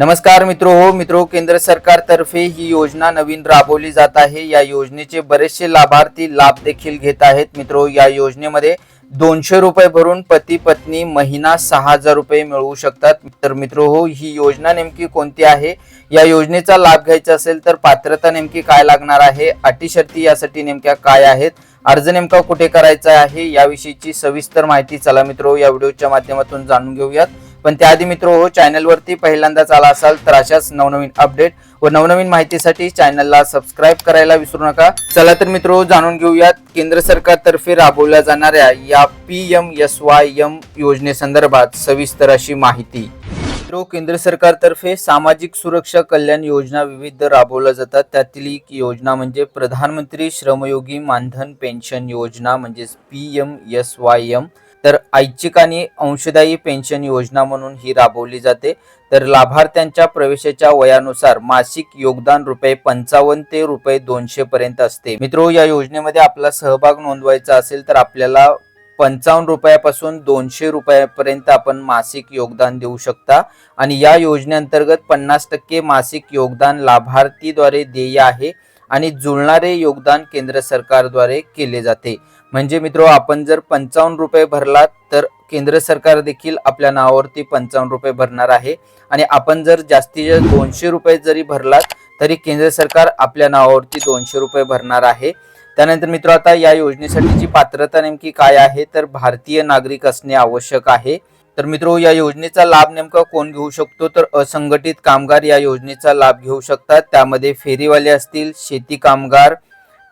नमस्कार मित्रो हो मित्रो केंद्र सरकारतर्फे ही योजना नवीन राबवली जात आहे. या योजनेचे बरेचसे लाभार्थी लाभ देखील घेत आहेत. मित्रो या योजनेमध्ये दोनशे रुपये भरून पती पत्नी महिना सहा हजार रुपये मिळवू शकतात. तर मित्रो हो ही योजना नेमकी कोणती आहे? या योजनेचा लाभ घ्यायचा असेल तर पात्रता नेमकी काय लागणार आहे? अटी शर्ती यासाठी नेमक्या काय आहेत? अर्ज नेमका कुठे करायचा आहे? याविषयीची सविस्तर माहिती चला मित्रो या व्हिडिओच्या माध्यमातून जाणून घेऊयात. पण त्याआधी मित्र हो चॅनलवरती पहिल्यांदाच आला असाल तर अशाच नवनवीन अपडेट व नवनवीन माहितीसाठी चॅनलला सबस्क्राईब करायला विसरू नका. चला तर मित्र जाणून घेऊयात केंद्र सरकारतर्फे राबवल्या जाणाऱ्या या P M S Y M योजनेसंदर्भात सविस्तर अशी माहिती. मित्रो केंद्र सरकारतर्फे सामाजिक सुरक्षा कल्याण योजना विविध राबवल्या जातात. त्यातील एक योजना म्हणजे प्रधानमंत्री श्रमयोगी मानधन पेन्शन योजना म्हणजेच P M S Y M तर ऐच्छिक आणि अंशदायी पेन्शन योजना म्हणून ही राबवली जाते. तर लाभार्थ्यांच्या प्रवेशाच्या वयानुसार मासिक योगदान रुपये पंचावन्न ते रुपये दोनशे पर्यंत असते. मित्रो या योजनेमध्ये आपला सहभाग नोंदवायचा असेल तर आपल्याला पंचावन्न रुपयापासून दोनशे रुपयापर्यंत आपण मासिक योगदान देऊ शकता. आणि या योजनेअंतर्गत पन्नास टक्के मासिक योगदान लाभार्थीद्वारे देय आहे. आणि जुळणारे योगदान केंद्र सरकारद्वारे केले जाते. म्हणजे मित्र आपण जर पंचावन्न रुपये भरलात तर केंद्र सरकार देखील आपल्या नावावरती पंचावन्न रुपये भरणार आहे. आणि आपण जर जास्तीत जास्त दोनशे रुपये जरी भरलात तरी केंद्र सरकार आपल्या नावावरती दोनशे रुपये भरणार आहे. त्यानंतर मित्र आता या योजनेसाठीची पात्रता नेमकी काय आहे? तर भारतीय नागरिक असणे आवश्यक आहे. तर मित्र या योजनेचा लाभ नेमका कोण घेऊ शकतो? तर असंघटित कामगार या योजनेचा लाभ घेऊ शकतात. त्यामध्ये फेरीवाले असतील शेती कामगार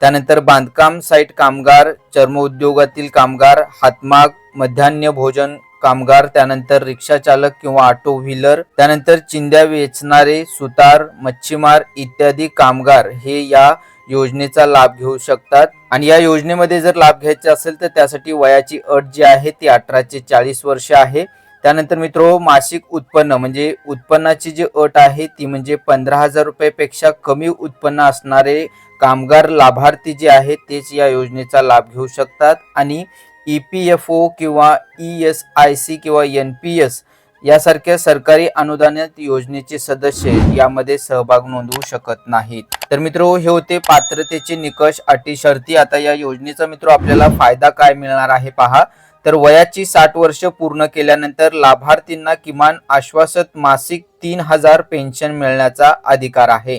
त्यानंतर बांधकाम साईट कामगार चर्म उद्योगातील कामगार हातमाग मध्यान्ह भोजन कामगार त्यानंतर रिक्षा चालक किंवा ऑटो व्हीलर त्यानंतर चिंध्या वेचणारे सुतार मच्छीमार इत्यादी कामगार हे या योजनेचा लाभ घेऊ शकतात. आणि या योजनेमध्ये जर लाभ घ्यायचा असेल तर त्यासाठी वयाची अट जी आहे ती अठरा ते चाळीस वर्ष आहे. त्यानंतर मित्र मासिक उत्पन्न म्हणजे उत्पन्नाची जी अट आहे ती म्हणजे पंधरा हजार रुपयापेक्षा कमी उत्पन्न असणारे कामगार लाभार्थी जे आहेत तेच या योजनेचा लाभ घेऊ शकतात. आणि ई पी एफ ओ किंवा ई एस आय सी किंवा एन पी एस यासारख्या सरकारी अनुदानित योजनेचे सदस्य यामध्ये सहभाग नोंदवू शकत नाहीत. तर मित्र हे होते पात्रतेचे निकष अटी शर्ती. आता या योजनेचा मित्र आपल्याला फायदा काय मिळणार आहे पहा. तर वयाची साठ वर्ष पूर्ण केल्यानंतर लाभार्थींना किमान आश्वासत मासिक तीन हजार पेन्शन मिळण्याचा अधिकार आहे.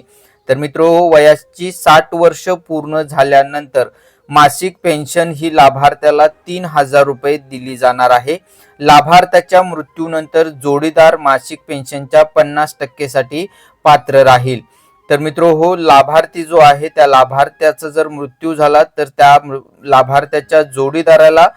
तर मित्र वयाची साठ वर्ष पूर्ण झाल्यानंतर मासिक पेन्शन ही लाभार्थ्याला तीन हजार रुपये दिली जाणार आहे. लाभार्थ्याच्या मृत्यूनंतर जोडीदार मासिक पेन्शनच्या पन्नास टक्केसाठी पात्र राहील. तर मित्र हो लाभार्थी जो आहे त्या लाभार्थ्याचा जर मृत्यू झाला तर त्या मृ- लाभार्थ्याच्या जोडीदाराला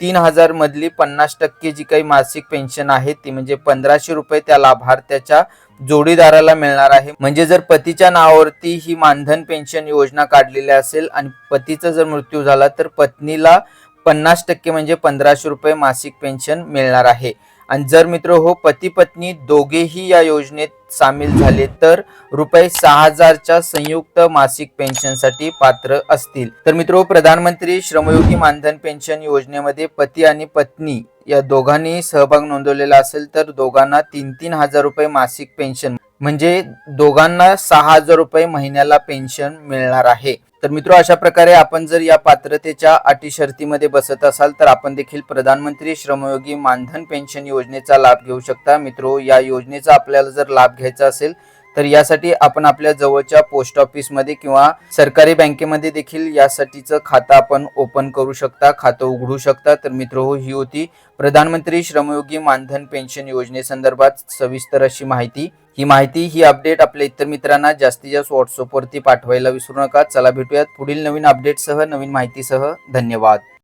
तीन हजार मधली पन्नास टक्के जी काही मासिक पेन्शन आहे ती म्हणजे पंधराशे रुपये त्या लाभार्थ्याच्या जोडीदाराला मिळणार आहे. म्हणजे जर पतीच्या नावावरती ही मानधन पेन्शन योजना काढलेली असेल आणि पतीचा जर मृत्यू झाला तर पत्नीला पन्नास टक्के म्हणजे पंधराशे रुपये मासिक पेन्शन मिळणार आहे. आणि जर मित्र हो पती पत्नी दोघेही या योजनेत सामील झाले तर रुपये सहा हजारच्या संयुक्त मासिक पेन्शनसाठी पात्र असतील. तर मित्र हो, प्रधानमंत्री श्रमयोगी मानधन पेन्शन योजनेमध्ये पती आणि पत्नी या दोघांनी सहभाग नोंदवलेला असेल तर दोघांना तीन तीन हजार रुपये मासिक पेन्शन म्हणजे दोघांना सहा हजार रुपये महिन्याला पेन्शन मिळणार आहे. तर मित्र अशा प्रकारे आपण जर या पात्रतेच्या अटी शर्तीमध्ये बसत असाल तर आपण देखील प्रधानमंत्री श्रमयोगी मानधन पेन्शन योजनेचा लाभ घेऊ शकता. मित्रो या योजनेचा आपल्याला जर लाभ घ्यायचा असेल तर यासाठी आपण आपल्या जवळच्या पोस्ट ऑफिसमध्ये किंवा सरकारी बँकेमध्ये देखील यासाठीचं खातं आपण ओपन करू शकता खातं उघडू शकता. तर मित्र हो ही होती प्रधानमंत्री श्रमयोगी मानधन पेन्शन योजनेसंदर्भात सविस्तर अशी माहिती. ही माहिती ही अपडेट आपल्या इतर मित्रांना जास्तीत जास्त व्हॉट्सअपवरती पाठवायला विसरू नका. चला भेटूयात पुढील नवीन अपडेटसह नवीन माहितीसह. धन्यवाद.